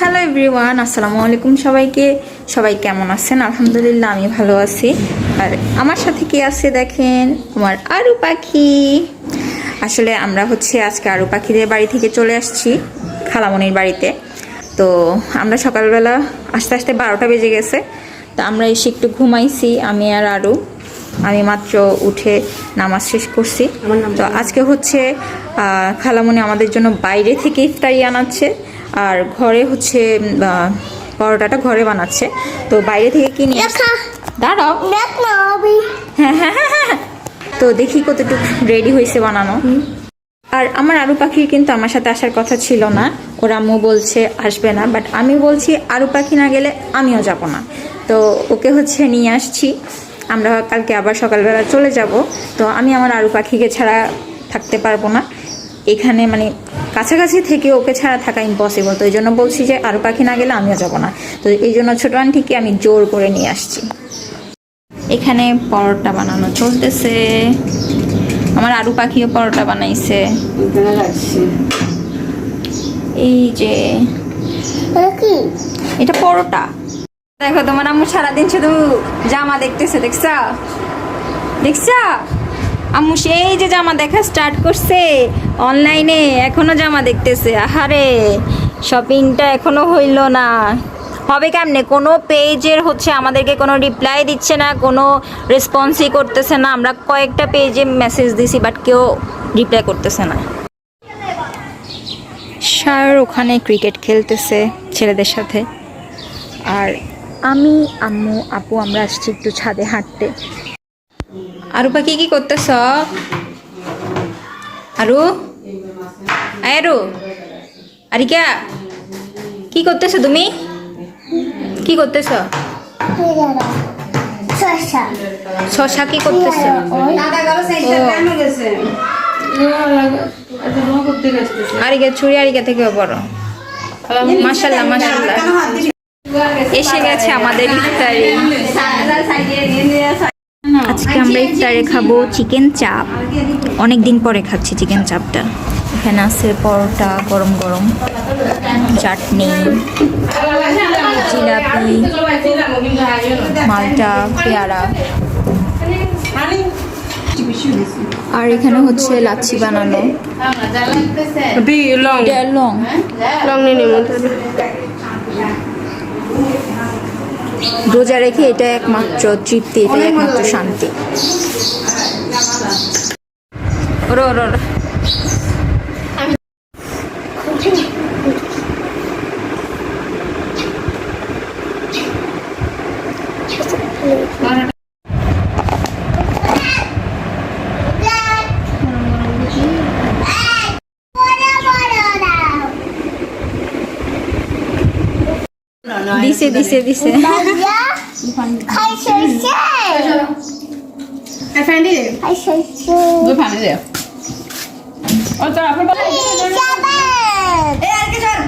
Hello everyone আসসালামু আলাইকুম সবাইকে। সবাই কেমন আছেন? আলহামদুলিল্লাহ আমি ভালো আছি। আর আমার সাথে কি আছে দেখেন? আমার আরু পাখি। আসলে আমরা হচ্ছে আজকে আরু পাখিদের বাড়ি থেকে চলে আসছি খালামনির বাড়িতে। তো আমরা সকালবেলা আস্তে আস্তে বারোটা বেজে গেছে। তো আমরা এসে একটু ঘুমাইছি আমি আর আরু। আমি মাত্র উঠে নামাজ শেষ করছি। তো আজকে হচ্ছে খালামনি আমাদের জন্য বাইরে থেকে ইফতারি আনাচ্ছে। আর ঘরে হচ্ছে পরোটাটা ঘরে বানাচ্ছে। তো বাইরে থেকে কিনে দাঁড়াও। দেখ না আমি তো দেখি কতটুকু রেডি হয়েছে বানানো। আর আমার আরু পাখির কিন্তু আমার সাথে আসার কথা ছিল না। ওর আম্মু বলছে আসবে না বাট আমি বলছি আরু পাখি না গেলে আমিও যাব না। তো ওকে হচ্ছে নিয়ে আসছি। আমরা কালকে আবার সকালবেলা চলে যাব। তো আমি আমার আরু পাখিকে ছাড়া থাকতে পারব না। এখানে মানে কাছাকাছি থেকে ওকে ছাড়া থাকা ইম্পসিবল তো এই জন্য বলছি যে আরু পাখি না গেলে আমিও যাব না। তো এই জন্য ছোটো আন্টিকে আমি জোর করে নিয়ে আসছি। এখানে পরোটা বানানো চলতেছে। আমার আরু পাখিও পরোটা বানাইছে। এই যে এটা পরোটা। দেখো তোমার আম্মু সারাদিন শুধু জামা দেখতেছে দেখছা? দেখছা? আম্মু, সেই যে জামা দেখা স্টার্ট করছে। অনলাইনে এখনও জামা দেখতেছে। আহারে শপিংটা এখনও হইল না। হবে কেমনে? কোনো পেজের হচ্ছে আমাদেরকে কোনো রিপ্লাই দিচ্ছে না, কোনো রেসপন্সই করতেছে না। আমরা কয়েকটা পেজে মেসেজ দিছি বাট কেউ রিপ্লাই করতেছে না। স্যার ওখানে ক্রিকেট খেলতেছে ছেলেদের সাথে। আর আমি, আম্মু, আপু, আমরা আসছি একটু ছাদে হাঁটতে। আরু পাখি কি করতেছ? আরু? আরু। আরিকা কি করতেছো তুমি? কি করতেছ? কি শশা কি করতেছো? আরিকা ছুরি আরিকা থেকেও বড়। মাশাল্লাহ মাশাল্লাহ এসে গেছে আমাদের ইফতারি। আজকে আমরা ইফতারে খাব চিকেন চাপ অনেক দিন পরে খাচ্ছি চিকেন চাপটা এখানে আছে পরোটা গরম গরম চাটনি জিলাপি মালটা পেয়ারা। আর এখানে হচ্ছে লাচ্ছি বানানো। লং। লং। লং নিয়ে নেব। রোজা রেখে এটা একমাত্র তৃপ্তি এটাই একমাত্র শান্তি। dice, dice, dice. Hay şeker. Efendim? Hay şeker. Dur pembe diyor. O tarafa bak. Eee arkadaşlar.